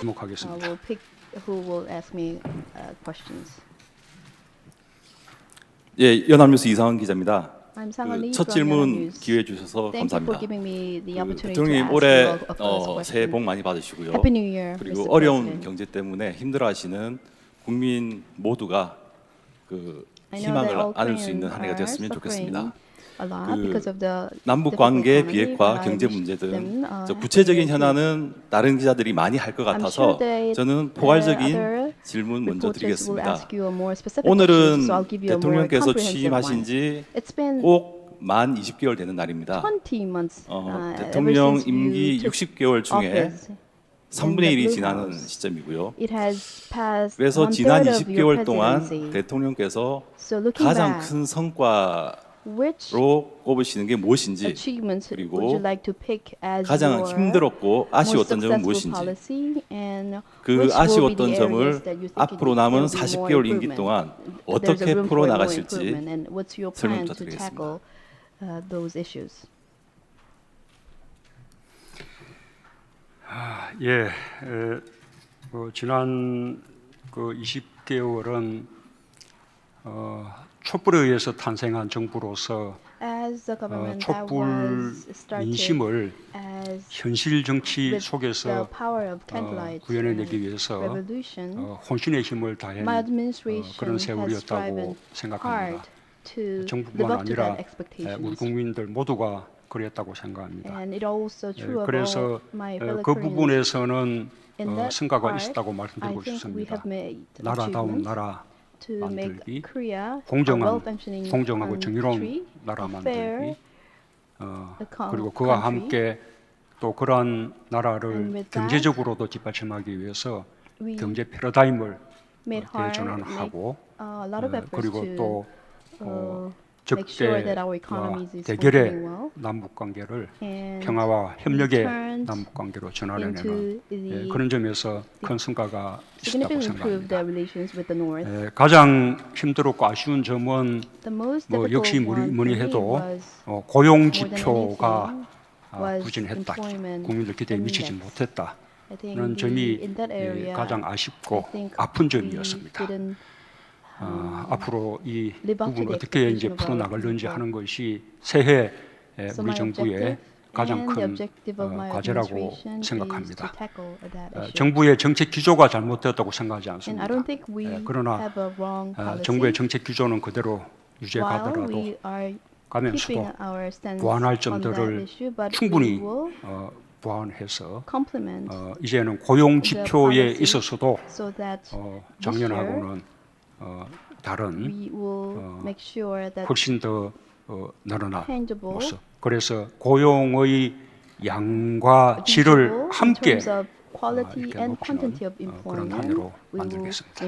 uh, 주목하겠습니다. will pick who will ask me uh, questions. 예, 연합뉴스 이상원 기자입니다. I'm Sang Lee 그첫 질문. 기회 주셔서 Thank you for 감사합니다. giving me the 그 opportunity to 대통령님 ask 올해 어, 새해 question. 복 많이 받으시고요. Happy New Year, 그리고 Mr. 어려운 President. 경제 때문에 힘들어하시는 국민 모두가 그 희망을 all 안을 수 있는 한 해가 suffering 좋겠습니다. 그 남북 관계 비핵화, 경제 문제 등 uh, 구체적인. 현안은 다른 기자들이 많이 할 것 같아서 저는 포괄적인 질문 먼저 드리겠습니다. 오늘은 대통령께서 취임하신. 지 꼭 만 20개월 되는 날입니다. 20 months 어, uh, 대통령 임기 took 60개월 중에 office. 3분의 1이 Blue 지나는. 시점이고요. 그래서 지난 third of your 20개월 동안. 대통령께서 가장 큰 성과 로 which 꼽으시는 게 무엇인지 achievements 그리고 would you like to pick as 가장 your 힘들었고 most 아쉬웠던 점은 successful 무엇인지 policy and 그 which will be 아쉬웠던 the 점을 areas that you think 앞으로 남은 there will be more 40개월 임기 improvement? 동안 There's a 어떻게 room for more 풀어나가실지 improvement, and what's your 설명 plan to 부탁드리겠습니다. tackle uh, those issues? 예, 에, 그 지난 그 20개월은 어, 촛불에 의해서 탄생한 정부로서 어, 촛불 민심을 현실 정치 속에서 어, 구현해내기 uh, 위해서 어, 혼신의 힘을 다한 어, 그런 세월이었다고 생각합니다. 정부뿐만 아니라 우리. 국민들 모두가 그랬다고 생각합니다. 예, 그래서 그. 부분에서는 어, part, 있었다고 말씀드리고 싶습니다. 나라다운 나라 to make 만들기, Korea a 공정한, well-functioning 공정하고 정의로운 나라 만들기, 어, 그리고 그와 country. 함께 또 그러한 나라를 경제적으로도 뒷받침하기 위해서 경제 패러다임을 어, 대전환하고 make 어, efforts 그리고 또 uh, 어, 적대와 대결의 남북 관계를 평화와 협력의 남북 관계로 예, the 그런 점에서 큰 성과가 있었다고 생각합니다. 예, 가장 힘들었고 아쉬운 점은 뭐 역시 뭐니, one 뭐니 for me 해도 was 어, 고용 지표가 아, 부진했다. 국민들 기대에 미치지. 못했다. 그런 점이 예, 가장 아쉽고 아픈 점이었습니다. 아, 앞으로 이 the 어떻게 이제 풀어 나갈는지. 하는 것이 새해 우리 정부의 가장 큰 어, 과제라고 생각합니다. 어. 정부의 정책 기조가 잘못되었다고 생각하지 않습니다. 예, 그러나 어. 정부의 정책 기조는 그대로 유지가더라도 our stance 보완할 점들을 충분히 어, 보완해서 어, 이제는 고용 지표에 있어서도 어, 작년하고는 어, 다른 어, 훨씬 더 어, 늘어나 모습. 그래서 고용의 양과 질을 함께 quality 이렇게 높이는, 어, 그런 will 만들겠습니다.